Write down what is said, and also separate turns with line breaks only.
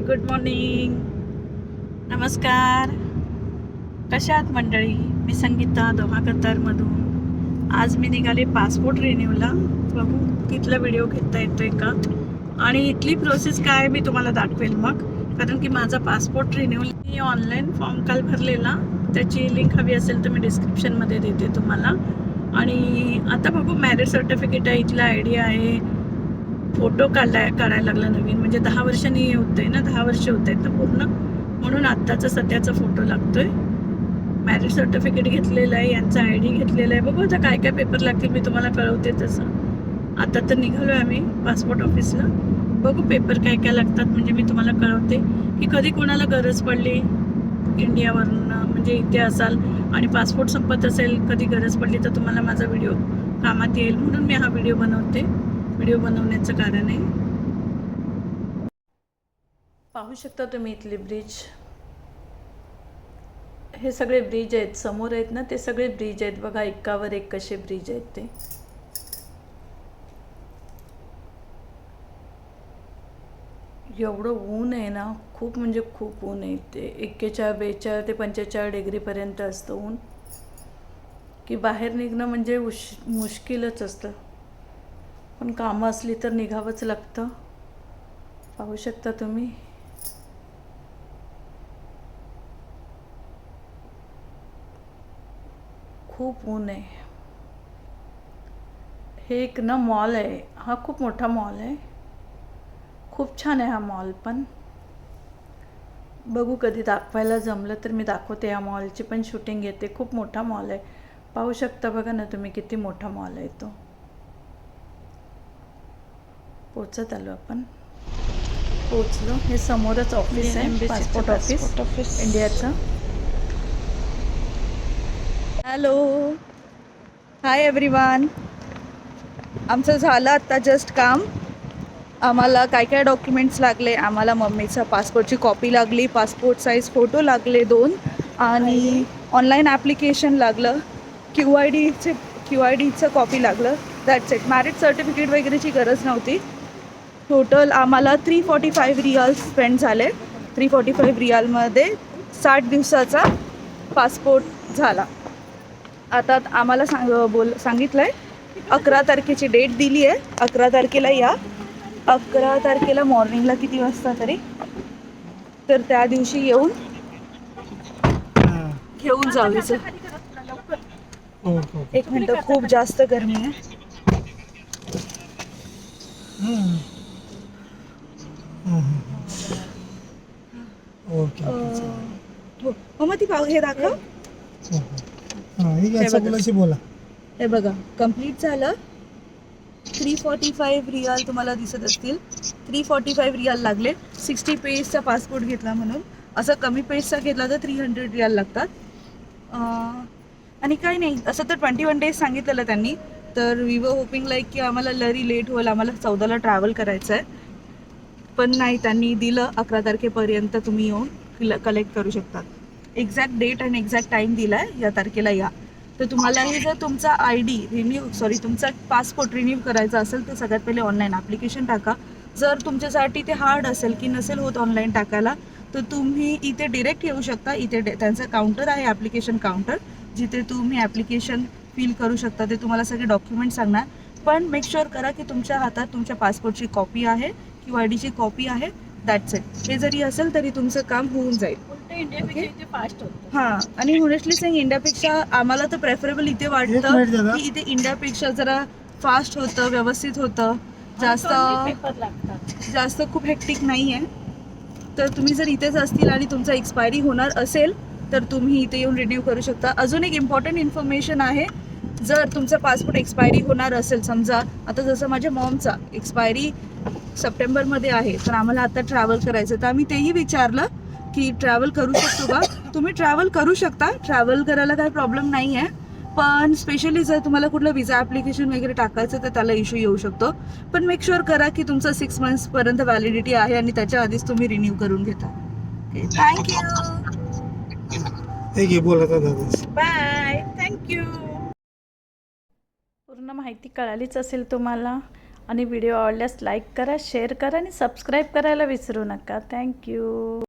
Good morning नमस्कार. कशा आहात मंडळी? मी संगीता दोहा कतारमधून आज मी निघाले पासपोर्ट रिन्यूला बघू तिथला व्हिडिओ घेता येतो आहे का? आणि इथली प्रोसेस काय आहे मी तुम्हाला दाखवेल मग. कारण की माझा पासपोर्ट रिन्यू मी ऑनलाईन फॉर्म काल भरलेला. त्याची लिंक हवी असेल तर मी डिस्क्रिप्शनमध्ये देते तुम्हाला. आणि आता बघू मॅरेज सर्टिफिकेट आहे इथला आय डी आहे. फोटो काढाय काढायला लागला नवीन. म्हणजे दहा वर्षांनी होतंय ना दहा वर्ष होत आहेत ना पूर्ण. म्हणून आत्ताचा सध्याचा फोटो लागतोय. मॅरेज सर्टिफिकेट घेतलेलं आहे यांचा आय डी घेतलेला आहे. बघू आता काय काय पेपर लागतील मी तुम्हाला कळवते तसं. आता तर निघालो आहे आम्ही पासपोर्ट ऑफिसला बघू पेपर काय काय लागतात म्हणजे मी तुम्हाला कळवते. की कधी कोणाला गरज पडली इंडियावरून म्हणजे इथे असाल आणि पासपोर्ट संपत असेल कधी गरज पडली तर तुम्हाला माझा व्हिडिओ कामात येईल. म्हणून मी हा व्हिडिओ बनवते. व्हिडिओ बनवण्याचं कारण आहे. पाहू शकता तुम्ही इथले ब्रिज हे सगळे ब्रिज आहेत समोर आहेत ना ते सगळे ब्रिज आहेत. बघा एकावर एक कसे ब्रिज आहेत ते. एवढं ऊन आहे ना खूप म्हणजे खूप ऊन आहे. ते एक्केचाळ बेचाळ ते पंचेचाळ डिग्रीपर्यंत असतं ऊन. की बाहेर निघणं म्हणजे उश मुश्किलच असतं. पण कामं असली तर निघावंच लागतं. पाहू शकता तुम्ही. खूप ऊन आहे. हे एक ना मॉल आहे. हा खूप मोठा मॉल आहे. खूप छान आहे हा मॉल पण. बघू कधी दाखवायला जमलं तर मी दाखवते या मॉलची पण शूटिंग घेते खूप मोठा मॉल आहे. पाहू शकता बघा ना तुम्ही किती मोठा मॉल आहे तो. पोचत आलो आपण. पोचलो हे समोरच ऑफिस आहे. पासपोर्ट ऑफिस इंडियाचं
हॅलो हाय एव्हरीवन आमचं झालं आत्ता जस्ट काम. आम्हाला काय काय डॉक्युमेंट्स लागले? आम्हाला मम्मीचा पासपोर्टची कॉपी लागली पासपोर्ट साईज फोटो लागले दोन आणि ऑनलाईन ॲप्लिकेशन लागलं. क्यू आय डीचे क्यू आय डीचं कॉपी लागलं. दॅट्स इट मॅरिट सर्टिफिकेट वगैरेची गरज नव्हती. टोटल आम्हाला three forty five riyal spend झाले. थ्री फॉर्टी फाईव्ह रियालमध्ये साठ दिवसाचा पासपोर्ट झाला. आता आम्हाला सांग बोल सांगितलं आहे अकरा तारखेची डेट दिली आहे. अकरा तारखेला या. अकरा तारखेला मॉर्निंगला किती वाजता तरी? तर त्या दिवशी येऊन घेऊन सर एक मिनटं खूप जास्त गरमी आहे.
ओके
हो. मग ती पाव हे दाखव.
मुलाशी बोला.
हे बघा कंप्लीट झालं. थ्री फॉर्टी फाईव्ह रियाल तुम्हाला दिसत असतील. थ्री फॉर्टी फाईव्ह रियाल लागले. सिक्स्टी पेजचा पासपोर्ट घेतला म्हणून. असं कमी पेजचा घेतला तर थ्री हंड्रेड रियाल लागतात. आणि काही नाही असं तर ट्वेंटी वन डेज सांगितलेलं त्यांनी. तर वी वर होपिंग लाईक की आम्हाला लरी लेट होईल आम्हाला चौदाला ट्रॅव्हल करायचं आहे पण नाही त्यांनी दिलं अकरा तारखेपर्यंत तुम्ही येऊन कलेक्ट करू शकतात. एक्झॅक्ट डेट आणि एक्झॅक्ट टाईम दिला आहे या तारखेला या. तर तुम्हाला हे जर तुमचा आय डी रिन्यू सॉरी तुमचा पासपोर्ट रिन्यू करायचा असेल तर सगळ्यात पहिले ऑनलाईन ॲप्लिकेशन टाका. जर तुमच्यासाठी ते हार्ड असेल की नसेल होत ऑनलाईन टाकायला तर तुम्ही इथे डिरेक्ट येऊ शकता. इथे डे- त्यांचं काउंटर आहे ॲप्लिकेशन काउंटर जिथे तुम्ही ॲप्लिकेशन फिल करू शकता. ते तुम्हाला सगळे डॉक्युमेंट सांगणार. पण मेक शुअर करा की तुमच्या हातात तुमच्या पासपोर्टची कॉपी आहे. किंवा आय डीची कॉपी आहे. दॅट्स इट हे जरी असेल तरी तुमचं काम होऊन जाईल.
इंडियापेक्षा इथे फास्ट होतं.
हा आणि होनेस्टली सेंग इंडियापेक्षा आम्हाला तर प्रेफरेबल इथे
एक
वाटतं
दादा.
की इथे इंडियापेक्षा जरा फास्ट होतं व्यवस्थित होतं. जास्त
पेपर लागतात.
जास्त खूप हेक्टिक नाही आहे तर तुम्ही जर इथेच असतील आणि तुमचा एक्सपायरी होणार असेल तर तुम्ही इथे येऊन रिन्यू करू शकता. अजून एक इम्पॉर्टंट इन्फॉर्मेशन आहे. जर तुमचा पासपोर्ट एक्सपायरी होणार असेल समजा आता जसं माझ्या मॉमचा एक्सपायरी सप्टेंबरमध्ये आहे तर आम्हाला आता ट्रॅव्हल करायचं तर आम्ही तेही विचारलं की ट्रॅव्हल करू शकतो का? तुम्ही ट्रॅव्हल करू शकता. ट्रॅव्हल करायला काही प्रॉब्लेम नाही आहे पण स्पेशली जर तुम्हाला कुठलं विजा ॲप्लिकेशन वगैरे टाकायचं तर त्याला इश्यू येऊ शकतो. पण मेक शुअर करा की तुमचं सिक्स मंथ्सपर्यंत व्हॅलिडिटी आहे आणि त्याच्या आधीच तुम्ही रिन्यू करून घेता. थँक्यू
बोला
बाय थँक्यू पूर्ण माहिती कळालीच असेल तुम्हाला
आणि व्हिडिओ आवडल्यास लाईक करा शेअर करा आणि सबस्क्राईब करायला विसरू नका. थँक्यू